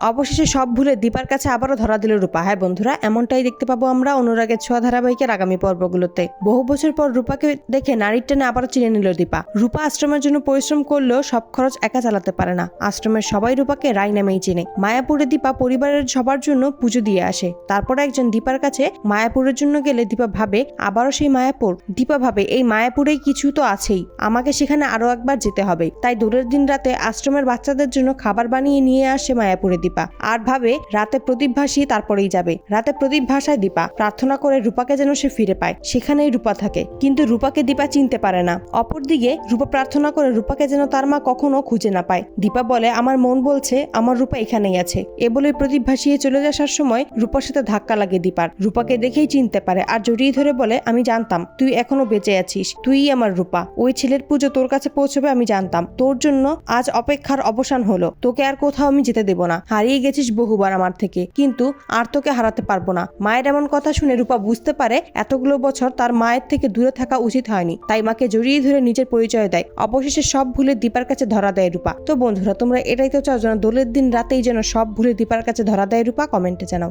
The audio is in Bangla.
অবশেষে সব ভুলে দীপার কাছে আবারও ধরা দিল রূপা। হ্যাঁ বন্ধুরা, এমনটাই দেখতে পাবো আমরা অনুরাগের ছোঁয়া ধারাবাহিকের আগামী পর্বগুলোতে। বহু বছর পর রূপাকে দেখে নারীর টেনে আবারও চিনে নিল দীপা। রূপা আশ্রমের জন্য পরিশ্রম করলেও সব খরচ একা চালাতে পারে না। আশ্রমের সবাই রূপাকে রায় নামেই চেনে। মায়াপুরে দীপা পরিবারের সবার জন্য পুজো দিয়ে আসে। তারপর একজন দীপার কাছে মায়াপুরের জন্য গেলে দীপা ভাবে, আবারও সেই মায়াপুর? দীপা ভাবে, এই মায়াপুরেই কিছু তো আছেই। আমাকে সেখানে আরও একবার যেতে হবে। তাই দূরের দিন রাতে আশ্রমের বাচ্চাদের জন্য খাবার বানিয়ে নিয়ে আসে মায়াপুরে দীপা। আর ভাবে, রাতে প্রদীপ ভাসিয়ে তারপরেই যাবে। রাতে প্রদীপ ভাসায় দীপা। প্রার্থনা করে রূপাকে যেন সে ফিরে পায়। সেখানেই রূপা থাকে। কিন্তু রূপাকে দীপা চিনতে পারে না। অপরদিকে, রূপা প্রার্থনা করে রূপাকে যেন তার মা কখনো খুঁজে না পায়। দীপা বলে, আমার মন বলছে, আমার রূপা এখানেই আছে। এ বলে প্রদীপ ভাসিয়ে চলে আসার সময় রূপার সাথে ধাক্কা লাগে দীপার। রূপাকে দেখেই চিনতে পারে আর জড়িয়ে ধরে বলে, আমি জানতাম, তুই এখনও বেঁচে আছিস। তুই আমার রূপা। ওই ছেলের পুজো তোর কাছে পৌঁছবে, আমি জানতাম। তোর জন্য আজ অপেক্ষার অবসান হলো। তোকে আর কোথাও আমি যেতে দেব না। হারিয়ে গেছিস বহুবার আমার থেকে। কিন্তু আর তোকে হারাতে পারব না। মায়ের এমন কথা শুনে রূপা বুঝতে পারে এতগুলো বছর তার মায়ের থেকে দূরে থাকা উচিত হয়নি। তাই মাকে জড়িয়ে ধরে নিজের পরিচয় দেয়। অবশেষে সব ভুলে দীপার কাছে ধরা দেয় রূপা। তো বন্ধুরা, তোমরা এটাই তো চাও যেন দোলের দিন রাতেই যেন সব ভুলে দীপার কাছে ধরা দেয় রূপা। কমেন্টে জানাও।